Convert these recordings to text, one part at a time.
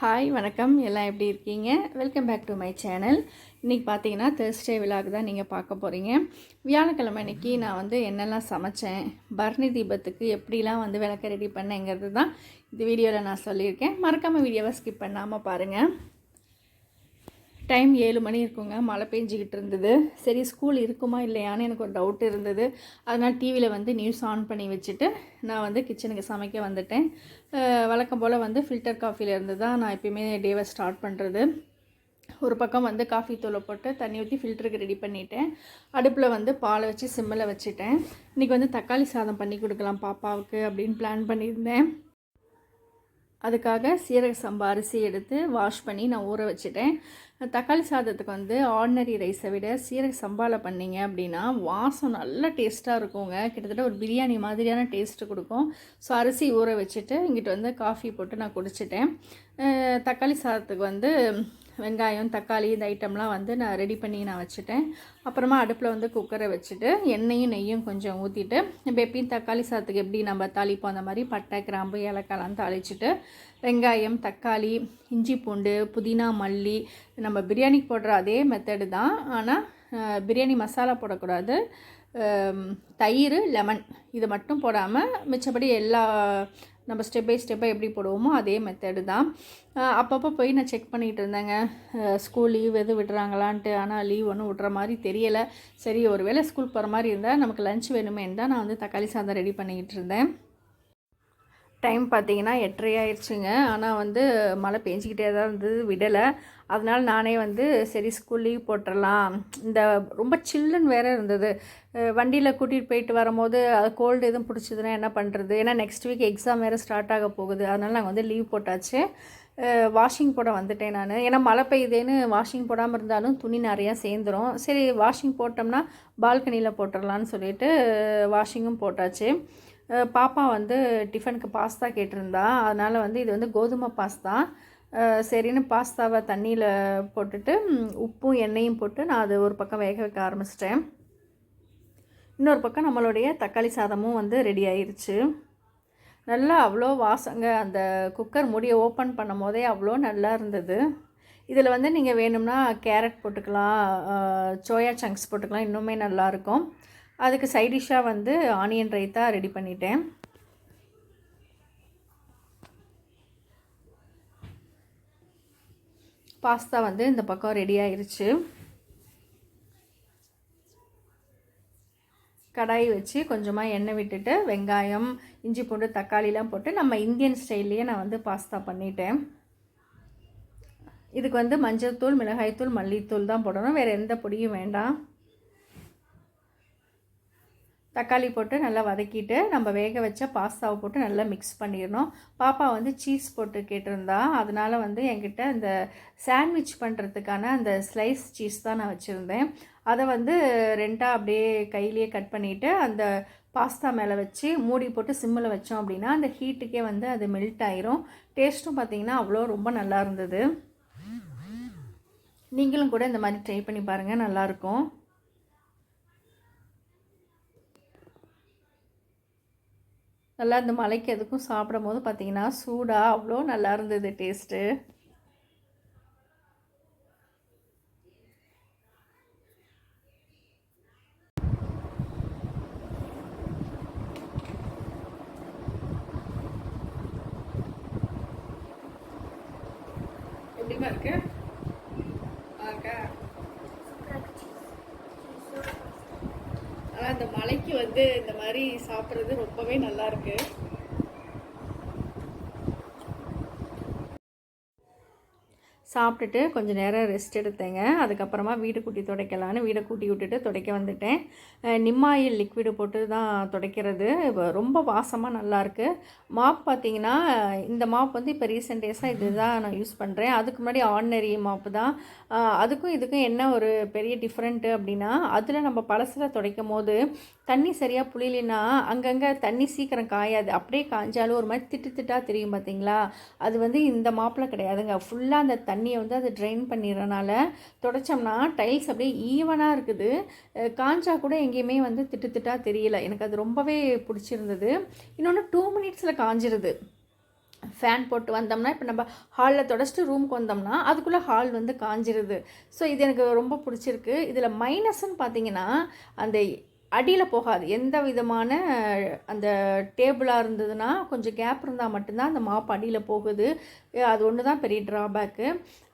Hi வணக்கம். எல்லாம் எப்படி இருக்கீங்க? Welcome back to my channel இன்றைக்கி பார்த்தீங்கன்னா தேர்ஸ்டே விழாக்கு தான் நீங்கள் பார்க்க போகிறீங்க வியாழக்கிழமை இன்னைக்கு நான் வந்து என்னெல்லாம் சமைச்சேன் பரணி தீபத்துக்கு எப்படிலாம் வந்து விளக்க ரெடி பண்ணேங்கிறது தான் இந்த வீடியோவில் நான் சொல்லியிருக்கேன். மறக்காமல் வீடியோவை ஸ்கிப் பண்ணாமல் பாருங்கள் டைம் ஏழு மணி இருக்குங்க. மழை பெஞ்சிக்கிட்டு இருந்தது. சரி ஸ்கூல் இருக்குமா இல்லையான்னு எனக்கு ஒரு டவுட் இருந்தது. அதனால் டிவியில் வந்து நியூஸ் ஆன் பண்ணி வச்சுட்டு நான் வந்து கிச்சனுக்கு சமைக்க வந்துட்டேன். வழக்கம் போல் வந்து ஃபில்டர் காஃபிலேருந்து இருந்து தான் நான் எப்பயுமே டேவை ஸ்டார்ட் பண்ணுறது ஒரு பக்கம் வந்து காஃபி தூளை போட்டு தண்ணி ஊற்றி ஃபில்டருக்கு ரெடி பண்ணிட்டேன். அடுப்பில் வந்து பாலை வச்சு சிம்மில் வச்சுட்டேன். இன்றைக்கி வந்து தக்காளி சாதம் பண்ணி கொடுக்கலாம் பாப்பாவுக்கு அப்படின்னு பிளான் பண்ணியிருந்தேன். அதுக்காக சீரக சம்பா அரிசி எடுத்து வாஷ் பண்ணி நான் ஊற வச்சுட்டேன். தக்காளி சாதத்துக்கு வந்து ஆர்டினரி ரைஸை விட சீரக சம்பாவில் பண்ணிங்க அப்படின்னா வாசம் நல்ல டேஸ்ட்டாக இருக்குங்க. கிட்டத்தட்ட ஒரு பிரியாணி மாதிரியான டேஸ்ட்டு கொடுக்கும். ஸோ அரிசி ஊற வச்சுட்டு இங்கிட்டு வந்து காஃபி போட்டு நான் குடிச்சிட்டேன். தக்காளி சாதத்துக்கு வந்து வெங்காயம் தக்காளி இந்த ஐட்டம்லாம் வந்து நான் ரெடி பண்ணி நான் வச்சுட்டேன். அப்புறமா அடுப்பில் வந்து குக்கரை வச்சுட்டு எண்ணெயும் நெய்யும் கொஞ்சம் ஊற்றிட்டு இப்போ எப்பயும் தக்காளி சாதத்துக்கு எப்படி நம்ம தாளிப்போம் அந்த மாதிரி பட்டை கிராம்பு ஏலக்காயெலாம் தாளிச்சிட்டு வெங்காயம் தக்காளி இஞ்சி பூண்டு புதினா மல்லி நம்ம பிரியாணிக்கு போடுற அதே மெத்தடு தான். ஆனால் பிரியாணி மசாலா போடக்கூடாது. தயிர் லெமன் இது மட்டும் போடாமல் மிச்சப்படி எல்லா நம்ம ஸ்டெப் பை ஸ்டெப்பாக எப்படி போடுவோமோ அதே மெத்தடு தான். அப்பப்போ போய் நான் செக் பண்ணிகிட்டு இருந்தேங்க. ஸ்கூல் லீவ் எதுவும் விடுறாங்களான்ட்டு. ஆனால் லீவ் ஒன்றும் விட்ற மாதிரி தெரியலை. சரி ஒரு வேளை ஸ்கூல் போகிற மாதிரி இருந்தால் நமக்கு லஞ்ச் வேணுமேன்னு தான் நான் வந்து தக்காளி சாதம் ரெடி பண்ணிக்கிட்டு இருந்தேன். டைம் பார்த்தீங்கன்னா எட்டரை ஆயிடுச்சுங்க. ஆனால் வந்து மழை பெஞ்சிக்கிட்டே தான் இருந்தது விடலை. அதனால் நானே வந்து சரி ஸ்கூல் லீவ் போட்டுடலாம் இந்த ரொம்ப சில்லுன்னு வேறு இருந்தது. வண்டியில் கூட்டிகிட்டு போயிட்டு வரும்போது அது கோல்டு எதுவும் பிடிச்சதுன்னா என்ன பண்ணுறது ஏன்னா நெக்ஸ்ட் வீக் எக்ஸாம் வேறு ஸ்டார்ட் ஆக போகுது. அதனால் நாங்கள் வந்து லீவ் போட்டாச்சு. வாஷிங் போட வந்துட்டேன் நான். ஏன்னா மழை பெய்யுதேன்னு வாஷிங் போடாமல் இருந்தாலும் துணி நிறையா சேர்ந்துரும். சரி வாஷிங் போட்டோம்னா பால்கனியில் போட்டுடலான்னு சொல்லிட்டு வாஷிங்கும் போட்டாச்சு. பாப்பா வந்து டிஃபனுக்கு பாஸ்தா கேட்டிருந்தா. அதனால் வந்து இது வந்து கோதுமை பாஸ்தா. சரின்னு பாஸ்தாவை தண்ணியில் போட்டுட்டு உப்பும் எண்ணெயும் போட்டு நான் அது ஒரு பக்கம் வேக வைக்க ஆரம்பிச்சிட்டேன். இன்னொரு பக்கம் நம்மளுடைய தக்காளி சாதமும் வந்து ரெடி ஆயிடுச்சு நல்லா அவ்வளோ வாசங்க அந்த குக்கர் மூடியை ஓப்பன் பண்ணும் போதே அவ்வளோ நல்லா இருந்தது. இதில் வந்து நீங்கள் வேணும்னா கேரட் போட்டுக்கலாம் சோயா சங்க்ஸ் போட்டுக்கலாம் இன்னுமே நல்லாயிருக்கும் அதுக்கு சைடிஷ்ஷாக வந்து ஆனியன் ரைத்தா ரெடி பண்ணிட்டேன். பாஸ்தா வந்து இந்த பக்கம் ரெடி ஆயிடுச்சு கடாய் வச்சு கொஞ்சமாக எண்ணெய் விட்டுட்டு வெங்காயம் இஞ்சி பூண்டு தக்காளிலாம் போட்டு நம்ம இந்தியன் ஸ்டைல்லையே நான் வந்து பாஸ்தா பண்ணிட்டேன். இதுக்கு வந்து மஞ்சள் தூள் மிளகாய்த்தூள் மல்லித்தூள் தான் போடணும். வேறு எந்த பொடியும் வேண்டாம். தக்காளி போட்டு நல்லா வதக்கிட்டு நம்ம வேக வச்ச பாஸ்தாவை போட்டு நல்லா மிக்ஸ் பண்ணிடணும். பாப்பா வந்து சீஸ் போட்டு கேட்டிருந்தா அதனால் வந்து என்கிட்ட இந்த சாண்ட்விச் பண்ணுறதுக்கான அந்த ஸ்லைஸ் சீஸ் தான் நான் வச்சுருந்தேன். அதை வந்து ரெண்டாக அப்படியே கையிலேயே கட் பண்ணிவிட்டு அந்த பாஸ்தா மேலே வச்சு மூடி போட்டு சிம்மில் வச்சோம் அப்படின்னா அந்த ஹீட்டுக்கே வந்து அது மெல்ட் ஆயிரும். டேஸ்ட்டும் பார்த்தீங்கன்னா அவ்வளோ ரொம்ப நல்லா இருந்தது. நீங்களும் கூட இந்த மாதிரி ட்ரை பண்ணி பாருங்கள் நல்லாயிருக்கும் நல்லா இந்த மலைக்கு எதுக்கும் சாப்பிடும் போது பார்த்தீங்கன்னா சூடாக அவ்வளோ நல்லா இருந்தது டேஸ்ட்டு. எப்படிமா இருக்கு நல்லா இருக்கா அந்த மலைக்கு வந்து இந்த மாதிரி சாப்பிட்றது ரொம்பவே நல்லா சாப்பிட்டுட்டு கொஞ்சம் நேரம் ரெஸ்ட் எடுத்தேங்க. அதுக்கப்புறமா வீடு கூட்டி துடைக்கலான்னு வீடை கூட்டி விட்டுட்டு துடைக்க வந்துட்டேன். நிம்மாயில் லிக்விடு போட்டு தான் துடைக்கிறது. ரொம்ப வாசமாக நல்லாயிருக்கு மாப் பார்த்திங்கன்னா இந்த மாப் வந்து இப்போ ரீசெண்ட் டேஸாக இது தான் நான் யூஸ் பண்ணுறேன் அதுக்கு முன்னாடி ஆர்டினரி மாப்பு தான். அதுக்கும் இதுக்கும் என்ன ஒரு பெரிய டிஃப்ரெண்ட்டு அப்படின்னா அதில் நம்ம பழசில் துடைக்கும் போது தண்ணி சரியாக புளியலைன்னா அங்கங்கே தண்ணி சீக்கிரம் காயாது. அப்படியே காய்ஞ்சாலும் ஒரு மாதிரி திட்டு திட்டாக தெரியும் பார்த்தீங்களா அது வந்து இந்த மாப்பில் கிடையாதுங்க. ஃபுல்லாக அந்த தண்ணியை வந்து அதை ட்ரைன் பண்ணிடுறனால தொடச்சோம்னா டைல்ஸ் அப்படியே ஈவனாக இருக்குது. காஞ்சா கூட எங்கேயுமே வந்து திட்டு திட்டாக தெரியல. எனக்கு அது ரொம்பவே பிடிச்சிருந்தது. இன்னொன்று டூ மினிட்ஸில் காஞ்சிருது. ஃபேன் போட்டு வந்தோம்னா இப்போ நம்ம ஹாலில் தொடச்சிட்டு ரூமுக்கு வந்தோம்னா அதுக்குள்ளே ஹால் வந்து காஞ்சிருது. ஸோ இது எனக்கு ரொம்ப பிடிச்சிருக்கு. இதில் மைனஸ்ன்னு பார்த்தீங்கன்னா அந்த அடியில் போகாது. எந்த விதமான அந்த டேபிளாக இருந்ததுன்னா கொஞ்சம் கேப் இருந்தால் மட்டும்தான் அந்த மாப் அடியில் போகுது. அது ஒன்று தான் பெரிய ட்ராபேக்கு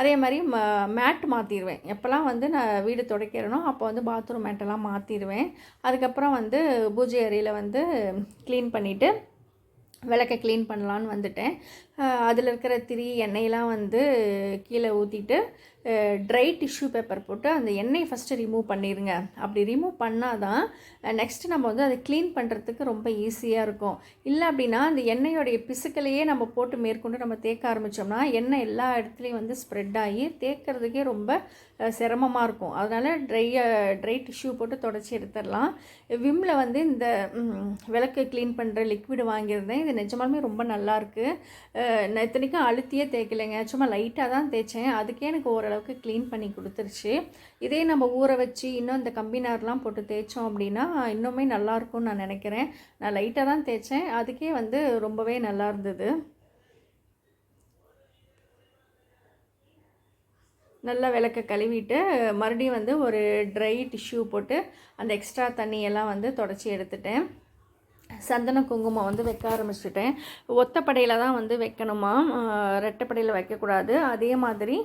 அதே மாதிரி ம மேட் மாற்றிடுவேன் எப்போல்லாம் வந்து நான் வீடு துடைக்கிறேனோ அப்போ வந்து பாத்ரூம் மேட்டெல்லாம் மாற்றிடுவேன் அதுக்கப்புறம் வந்து பூஜை அறையில் வந்து க்ளீன் பண்ணிவிட்டு விளக்கை க்ளீன் பண்ணலான்னு வந்துட்டேன். அதில் இருக்கிற திரி எண்ணெயெலாம் வந்து கீழே ஊற்றிட்டு ட்ரை டிஷ்யூ பேப்பர் போட்டு அந்த எண்ணெயை ஃபஸ்ட்டு ரிமூவ் பண்ணிடுங்க அப்படி ரிமூவ் பண்ணால் தான் நெக்ஸ்ட்டு நம்ம வந்து அதை க்ளீன் பண்ணுறதுக்கு ரொம்ப ஈஸியாக இருக்கும். இல்லை அப்படின்னா அந்த எண்ணெயோடைய பிசுக்களையே நம்ம போட்டு மேற்கொண்டு நம்ம தேக்க ஆரம்பித்தோம்னா எண்ணெய் எல்லா இடத்துலையும் வந்து ஸ்ப்ரெட் ஆகி தேக்கிறதுக்கே ரொம்ப சிரமமாக இருக்கும். அதனால் ட்ரை ட்ரை டிஷ்யூ போட்டு தொடச்சி எடுத்துடலாம். விம்மில் வந்து இந்த விளக்கு க்ளீன் பண்ணுற லிக்விடு வாங்கியிருந்தேன். இது நிஜமாலுமே ரொம்ப நல்லாயிருக்கு நான் இத்தனைக்கும் அழுத்தியே தேய்க்கலைங்க சும்மா லைட்டாக தான் தேய்ச்சேன். அதுக்கே எனக்கு ஓரளவு ஓரளவுக்கு க்ளீன் பண்ணி கொடுத்துருச்சு. இதே நம்ம ஊற வச்சு இன்னும் இந்த கம்பினார்லாம் போட்டு தேய்ச்சோம் அப்படின்னா இன்னுமே நல்லாயிருக்கும்னு நான் நினைக்கிறேன். நான் லைட்டாக தான் தேய்ச்சேன். அதுக்கே வந்து ரொம்பவே நல்லா இருந்தது. நல்லா விளக்க கழுவிட்டு மறுபடியும் வந்து ஒரு ட்ரை டிஷ்யூ போட்டு அந்த எக்ஸ்ட்ரா தண்ணியெல்லாம் வந்து தொடச்சி எடுத்துட்டேன். சந்தன குங்குமம் வந்து வைக்க ஆரம்பிச்சிட்டேன். ஒத்தப்படையில் தான் வந்து வைக்கணுமா? ரெட்டைப்படையில் வைக்கக்கூடாது. அதே மாதிரி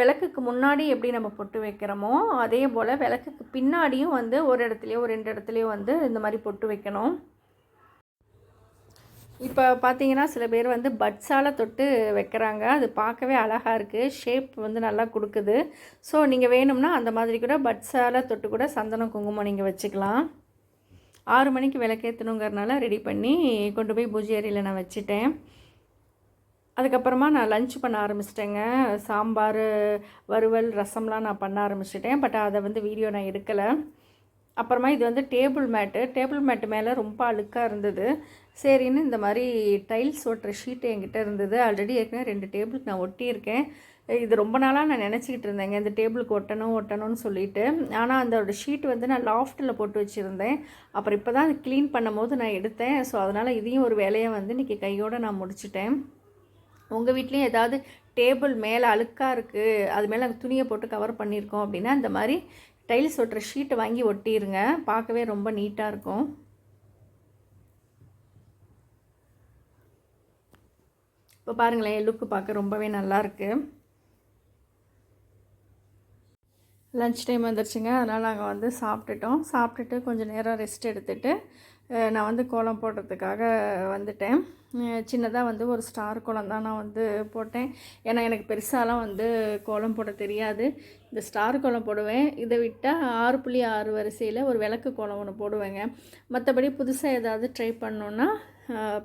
விளக்குக்கு முன்னாடி எப்படி நம்ம பொட்டு வைக்கிறோமோ அதே போல் விளக்குக்கு பின்னாடியும் வந்து ஒரு இடத்துலையோ ஒரு ரெண்டு இடத்துலையோ வந்து இந்த மாதிரி பொட்டு வைக்கணும். இப்போ பார்த்தீங்கன்னா சில பேர் வந்து பட்ஸால் தொட்டு வைக்கிறாங்க. அது பார்க்கவே அழகாக இருக்குது ஷேப் வந்து நல்லா கொடுக்குது. ஸோ நீங்கள் வேணும்னா அந்த மாதிரி கூட பட்ஸால் தொட்டு கூட சந்தனம் குங்குமம் நீங்கள் வச்சுக்கலாம். ஆறு மணிக்கு விளக்கேற்றணுங்கிறனால ரெடி பண்ணி கொண்டு போய் பூஜை அறையில் நான் வச்சுட்டேன். அதுக்கப்புறமா நான் லஞ்ச் பண்ண ஆரம்பிச்சிட்டேங்க. சாம்பார் வறுவல் ரசம்லாம் நான் பண்ண ஆரம்பிச்சிட்டேன். பட் அதை வந்து வீடியோ நான் எடுக்கலை. அப்புறமா இது வந்து டேபிள் மேட்டு டேபிள் மேட்டு மேலே ரொம்ப அழுக்காக இருந்தது. சரின்னு இந்த மாதிரி டைல்ஸ் ஒட்டுற ஷீட்டு என்கிட்ட இருந்தது. ஆல்ரெடி ஏற்கனவே ரெண்டு டேபிளுக்கு நான் ஒட்டியிருக்கேன். இது ரொம்ப நாளாக நான் நினச்சிக்கிட்டு இருந்தேங்க. இந்த டேபிளுக்கு ஒட்டணும் ஒட்டணும்னு சொல்லிட்டு. ஆனால் அந்த ஷீட் வந்து நான் லாஃப்ட்டில் போட்டு வச்சுருந்தேன். அப்புறம் இப்போ தான் க்ளீன் பண்ணும் போது நான் எடுத்தேன். ஸோ அதனால் இதையும் ஒரு வேலையை வந்து இன்றைக்கி கையோடு நான் முடிச்சிட்டேன். உங்கள் வீட்லேயும் ஏதாவது டேபிள் மேலே அழுக்காக இருக்குது அது மேலே துணியை போட்டு கவர் பண்ணியிருக்கோம் அப்படின்னா இந்த மாதிரி டைல்ஸ் ஒட்டுற ஷீட்டை வாங்கி ஒட்டிடுங்க பார்க்கவே ரொம்ப நீட்டாக இருக்கும். இப்போ பாருங்களேன் லுக்கு பார்க்க ரொம்பவே நல்லாயிருக்கு லன்ச் டைம் வந்துருச்சுங்க. அதனால் நாங்கள் வந்து சாப்பிட்டுட்டோம். சாப்பிட்டுட்டு கொஞ்சம் நேரம் ரெஸ்ட் எடுத்துகிட்டு நான் வந்து கோலம் போடுறதுக்காக வந்துட்டேன். சின்னதாக வந்து ஒரு ஸ்டார் கோலம் தான் நான் வந்து போட்டேன். ஏன்னா எனக்கு பெருசாலாம் வந்து கோலம் போட தெரியாது. இந்த ஸ்டார் கோலம் போடுவேன். இதை விட்டால் ஆறு புள்ளி ஆறு வரிசையில் ஒரு விளக்கு கோலம் ஒன்று போடுவேங்க. மற்றபடி புதுசாக ஏதாவது ட்ரை பண்ணோன்னா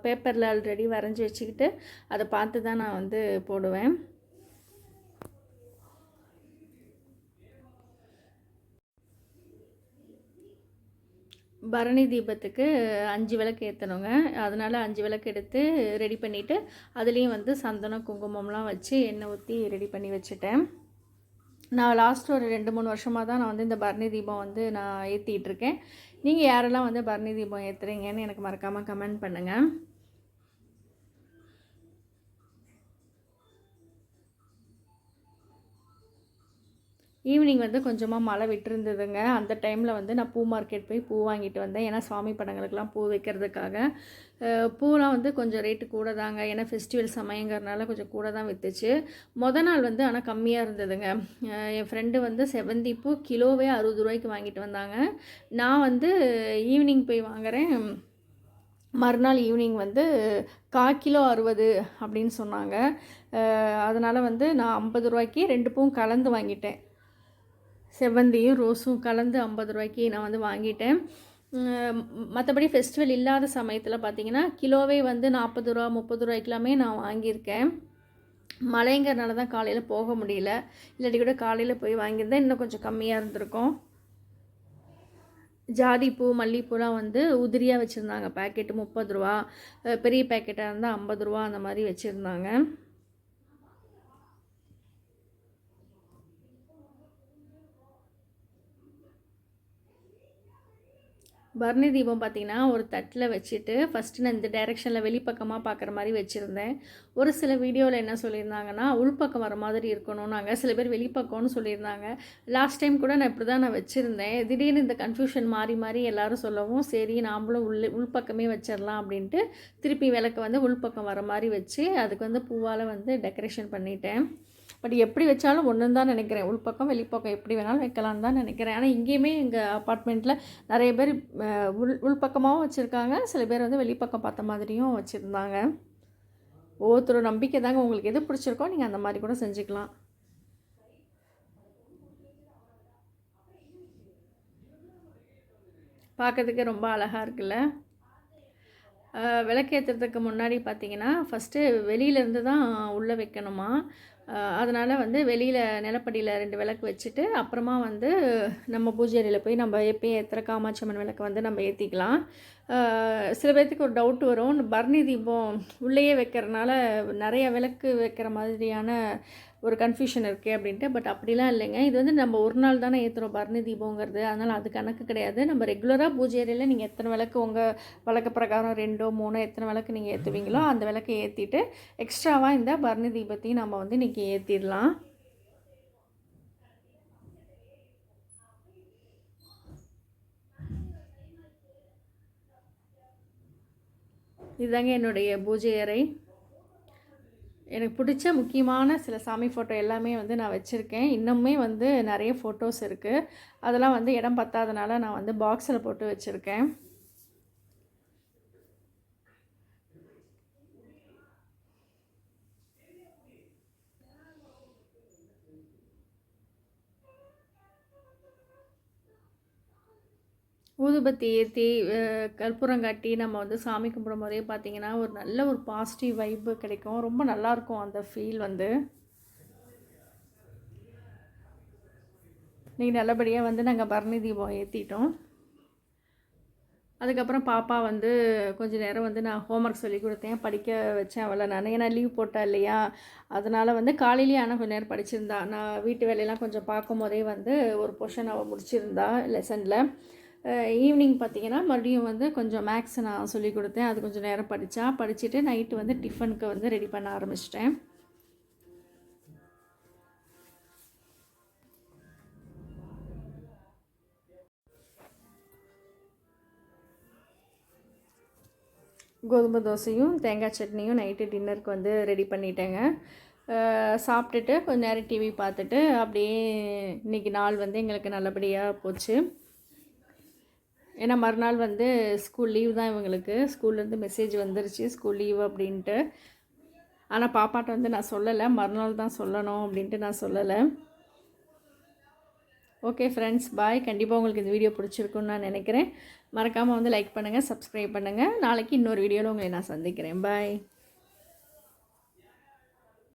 பேப்பரில் ஆல்ரெடி வரைஞ்சி வச்சுக்கிட்டு அதை பார்த்து தான் நான் வந்து போடுவேன். பரணி தீபத்துக்கு அஞ்சு விளக்கு ஏற்றணுங்க அதனால் அஞ்சு விளக்கு எடுத்து ரெடி பண்ணிவிட்டு அதுலேயும் வந்து சந்தனம் குங்குமம்லாம் வச்சு எண்ணெய் ஊற்றி ரெடி பண்ணி வச்சுட்டேன். நான் லாஸ்ட் ஒரு ரெண்டு மூணு வருஷமாக தான் நான் வந்து இந்த பரணி தீபம் வந்து நான் ஏற்றிட்டுருக்கேன் நீங்கள் யாரெல்லாம் வந்து பரணி தீபம் ஏற்றுறீங்கன்னு எனக்கு மறக்காமல் கமெண்ட் பண்ணுங்கள் ஈவினிங் வந்து கொஞ்சமாக மழை விட்டுருந்ததுங்க. அந்த டைமில் வந்து நான் பூ மார்க்கெட் போய் பூ வாங்கிட்டு வந்தேன். ஏன்னா சுவாமி படங்களுக்கெலாம் பூ வைக்கிறதுக்காக. பூலாம் வந்து கொஞ்சம் ரேட்டு கூட தாங்க. ஏன்னா ஃபெஸ்டிவல் சமயங்கிறதுனால கொஞ்சம் கூட தான் விற்றுச்சு மொதல் நாள் வந்து ஆனால் கம்மியாக இருந்ததுங்க. என் ஃப்ரெண்டு வந்து செவந்தி பூ கிலோவே அறுபது ரூபாய்க்கு வாங்கிட்டு வந்தாங்க. நான் வந்து ஈவினிங் போய் வாங்குகிறேன் மறுநாள் ஈவினிங் வந்து கா கிலோ அறுபது அப்படின்னு சொன்னாங்க. அதனால் வந்து நான் ஐம்பது ரூபாய்க்கு ரெண்டு பூவும் கலந்து வாங்கிட்டேன். செவ்வந்தியும் ரோஸும் கலந்து ஐம்பது ரூபாய்க்கு நான் வந்து வாங்கிட்டேன். மற்றபடி ஃபெஸ்டிவல் இல்லாத சமயத்தில் பார்த்தீங்கன்னா கிலோவே வந்து நாற்பது ரூபா முப்பது ரூபாய்க்குலாமே நான் வாங்கியிருக்கேன். மழைங்கிறனால தான் காலையில் போக முடியல. இல்லாட்டி கூட காலையில் போய் வாங்கியிருந்தேன் இன்னும் கொஞ்சம் கம்மியாக இருந்திருக்கும். ஜாதிப்பூ மல்லிகைப்பூலாம் வந்து உதிரியாக வச்சுருந்தாங்க. பேக்கெட்டு முப்பது ரூபா பெரிய பேக்கெட்டாக இருந்தால் ஐம்பது ரூபா அந்த மாதிரி வச்சுருந்தாங்க. பர்ணி தீபம் பார்த்திங்கன்னா ஒரு தட்டில் வச்சுட்டு ஃபஸ்ட்டு நான் இந்த டைரெக்ஷனில் வெளிப்பக்கமாக பார்க்குற மாதிரி வச்சுருந்தேன். ஒரு சில வீடியோவில் என்ன சொல்லியிருந்தாங்கன்னா உள்பக்கம் வர மாதிரி இருக்கணும் சில பேர் வெளிப்பக்கம்னு சொல்லியிருந்தாங்க. லாஸ்ட் டைம் கூட நான் இப்படி தான் நான் வச்சுருந்தேன். திடீர்னு இந்த கன்ஃபியூஷன் மாறி மாறி எல்லோரும் சொல்லவும் சரி நாம்ளும் உள்ளே உள்பக்கமே வச்சிடலாம் அப்படின்ட்டு திருப்பி விளக்கு வந்து உள்பக்கம் வர மாதிரி வச்சு அதுக்கு வந்து பூவால் வந்து டெக்கரேஷன் பண்ணிட்டேன். பட் எப்படி வச்சாலும் ஒன்று தான் நினைக்கிறேன். உள்பக்கம் வெளிப்பக்கம் எப்படி வேணாலும் வைக்கலான்னு தான் நினைக்கிறேன். ஆனால் இங்கேயுமே எங்கள் அப்பார்ட்மெண்ட்டில் நிறைய பேர் உள் உள்பக்கமாகவும் வச்சுருக்காங்க. சில பேர் வந்து வெளிப்பக்கம் பார்த்த மாதிரியும் வச்சுருந்தாங்க. ஒவ்வொருத்தரோட நம்பிக்கை தாங்க உங்களுக்கு எது பிடிச்சிருக்கோ நீங்கள் அந்த மாதிரி கூட செஞ்சுக்கலாம். பார்க்கறதுக்கு ரொம்ப அழகாக இருக்குல்ல? விளக்கேற்றுறதுக்கு முன்னாடி பார்த்தீங்கன்னா ஃபஸ்ட்டு வெளியிலேருந்து தான் உள்ளே வைக்கணுமா? அதனால் வந்து வெளியில் நிலப்படியில் ரெண்டு விளக்கு வச்சுட்டு அப்புறமா வந்து நம்ம பூஜை அறையில் போய் நம்ம எப்பயும் ஏற்றுற காமாட்சி அம்மன் விளக்கு வந்து நம்ம ஏற்றிக்கலாம் சில பேர்த்துக்கு ஒரு டவுட் வரும். பர்ணி தீபம் உள்ளேயே வைக்கிறனால நிறைய விளக்கு வைக்கிற மாதிரியான ஒரு கன்ஃபியூஷன் இருக்கே அப்படின்ட்டு பட் அப்படிலாம் இல்லைங்க. இது வந்து நம்ம ஒரு நாள் தானே ஏற்றுறோம் பரணி தீபங்கிறது. அதனால் அது கணக்கு கிடையாது. நம்ம ரெகுலராக பூஜை அறையில் நீங்கள் எத்தனை விளக்கு உங்கள் வழக்க பிரகாரம் ரெண்டோ மூணோ எத்தனை விளக்கு நீங்கள் ஏற்றுவீங்களோ அந்த விளக்கை ஏற்றிட்டு எக்ஸ்ட்ராவாக இந்த பரணி தீபத்தையும் நம்ம வந்து இன்றைக்கி ஏற்றிடலாம் இதுதாங்க என்னுடைய பூஜை அறை. எனக்கு பிடிச்ச முக்கியமான சில சாமி ஃபோட்டோ எல்லாமே வந்து நான் வச்சுருக்கேன். இன்னுமே வந்து நிறைய ஃபோட்டோஸ் இருக்குது அதெல்லாம் வந்து இடம் பத்தாதனால நான் வந்து பாக்ஸில் போட்டு வச்சுருக்கேன். ஊதுபத்தி ஏற்றி கற்பூரம் காட்டி நம்ம வந்து சாமி கும்பிடும் போதே பார்த்திங்கன்னா ஒரு நல்ல ஒரு பாசிட்டிவ் வைப்பு கிடைக்கும். ரொம்ப நல்லாயிருக்கும் அந்த ஃபீல் வந்து. நீங்கள் நல்லபடியாக வந்து நாங்கள் பரணி தீபம் ஏற்றிட்டோம் அதுக்கப்புறம் பாப்பா வந்து கொஞ்ச நேரம் வந்து நான் ஹோம்ஒர்க் சொல்லி கொடுத்தேன். படிக்க வச்சேன் அவளை நான். ஏன்னா லீவ் போட்டேன் இல்லையா? அதனால் வந்து காலையிலேயே ஆனால் கொஞ்சம் நேரம் படிச்சிருந்தா. நான் வீட்டு வேலையெல்லாம் கொஞ்சம் பார்க்கும் போதே வந்து ஒரு பொர்ஷன் அவள் முடிச்சிருந்தா லெசனில் ஈவினிங் பார்த்தீங்கன்னா மறுபடியும் வந்து கொஞ்சம் மேக்ஸ் நான் சொல்லி கொடுத்தேன். அது கொஞ்சம் நேரம் படித்தா படிச்சுட்டு நைட்டு வந்து டிஃபனுக்கு வந்து ரெடி பண்ண ஆரம்பிச்சிட்டேன். கோதுமை தோசையும் தேங்காய் சட்னியும் நைட்டு டின்னருக்கு வந்து ரெடி பண்ணிட்டேங்க. சாப்பிட்டுட்டு கொஞ்ச நேரம் டிவி பார்த்துட்டு அப்படியே இன்னைக்கு நாள் வந்து எங்களுக்கு நல்லபடியாக போச்சு. ஏன்னா மறுநாள் வந்து ஸ்கூல் லீவ் தான் இவங்களுக்கு. ஸ்கூல்லேருந்து மெசேஜ் வந்துருச்சு ஸ்கூல் லீவ் அப்படின்ட்டு. ஆனால் பாப்பாட்ட வந்து நான் சொல்லலை. மறுநாள் தான் சொல்லணும் அப்படின்ட்டு நான் சொல்லலை. ஓகே ஃப்ரெண்ட்ஸ் பாய் கண்டிப்பாக உங்களுக்கு இந்த வீடியோ பிடிச்சிருக்குன்னு நான் நினைக்கிறேன். மறக்காமல் வந்து லைக் பண்ணுங்கள் சப்ஸ்கிரைப் பண்ணுங்கள் நாளைக்கு இன்னொரு வீடியோவில் உங்களை நான் சந்திக்கிறேன். பாய்